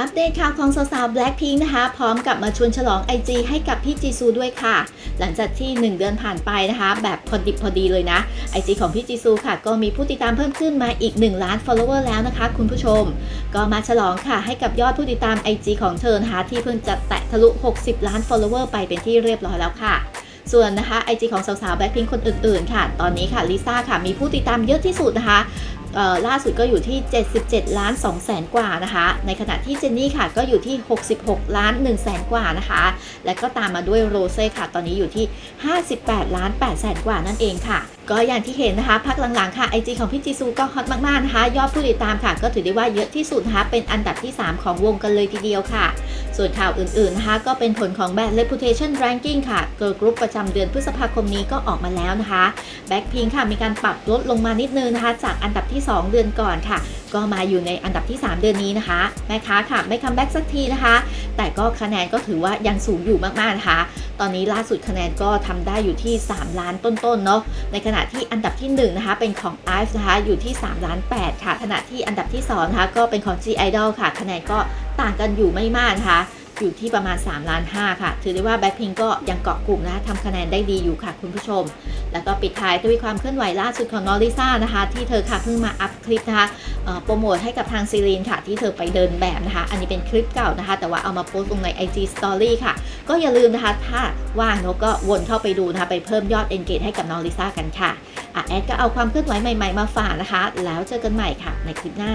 อัปเดตข่าวของสาวๆ Blackpink นะคะ พร้อมกับมาชวนฉลอง IG ให้กับพี่จีซูด้วยค่ะ หลังจากที่ 1 เดือนผ่านไปนะคะ แบบพอดิบพอดีเลยนะ IG ของพี่จีซูค่ะ ก็มีผู้ติดตามเพิ่มขึ้นมาอีก 1 ล้าน follower แล้วนะคะ คุณผู้ชม ก็มาฉลองค่ะให้กับยอดผู้ติดตาม IG ของเธอนะคะที่เพิ่งจะแตะทะลุ 60 ล้าน follower ไปเป็นที่เรียบร้อยแล้วค่ะส่วนนะคะ IG ของสาวๆ Blackpink คนอื่นๆ ค่ะ ตอนนี้ค่ะลิซ่าค่ะมีผู้ติดตามเยอะที่สุดนะคะ ล่าสุดก็อยู่ที่ 77 ล้าน2แสนกว่านะคะ ในขณะที่เจนนี่ค่ะก็อยู่ที่ 66 ล้าน1แสนกว่านะคะ และก็ตามมาด้วยโรเซ่ค่ะ ตอนนี้อยู่ที่ 58 ล้าน8แสนกว่านั่นเองค่ะ ก็อย่างที่เห็นนะคะ พักหลังๆค่ะ IG ของพี่จีซูก็ฮอตมากๆนะคะ ยอดผู้ติดตามค่ะ ก็ถือได้ว่าเยอะที่สุดนะคะ เป็นอันดับที่ 3 ของวงกันเลยทีเดียวค่ะ ส่วนข่าวอื่นๆนะคะ ก็เป็นผลของแบรนด์ Reputation Ranking ค่ะ Girl Group ประจำเดือนพฤษภาคมนี้ก็ออกมาแล้วนะคะ Blackpink ค่ะมีการปรับลดลงมานิดนึงนะคะ จากอันดับที่2 เดือนก่อนค่ะ ก็มาอยู่ในอันดับที่ 3 เดือนนี้นะคะ แม่ค้าค่ะไม่คัมแบ็กสักทีนะคะ แต่ก็คะแนนก็ถือว่ายังสูงอยู่มากๆนะคะ ตอนนี้ล่าสุดคะแนนก็ทำได้อยู่ที่ 3 ล้านต้นๆเนาะ ในขณะที่อันดับที่1นะคะเป็นของ IVE นะคะอยู่ที่3ล้าน8ค่ะ ขณะที่อันดับที่2นะคะก็เป็นของ G Idol ค่ะ คะแนนก็ต่างกันอยู่ไม่มากนะคะอยู่ที่ประมาณ3ล้าน5ค่ะ ถือได้ว่า Blackpink ก็ยังเกาะกลุ่มนะคะทำคะแนนได้ดีอยู่ค่ะคุณผู้ชม แล้วก็ปิดท้ายด้วยความเคลื่อนไหวล่าสุดของนอริซ่านะคะ ที่เธอค่ะเพิ่งมาอัพคลิปนะคะโปรโมทให้กับทางซีรีนค่ะ ที่เธอไปเดินแบบนะคะ อันนี้เป็นคลิปเก่านะคะ แต่ว่าเอามาโพสต์ลงใน IG Story ค่ะ ก็อย่าลืมนะคะ ถ้าว่างนอะก็วนเข้าไปดูนะคะ ไปเพิ่มยอด engage ให้กับน้องลิซ่ากันค่ะอะแอดก็เอาความเคลื่อนไหวใหม่ ๆ มาฝากนะคะ แล้วเจอกันใหม่ค่ะในคลิปหน้า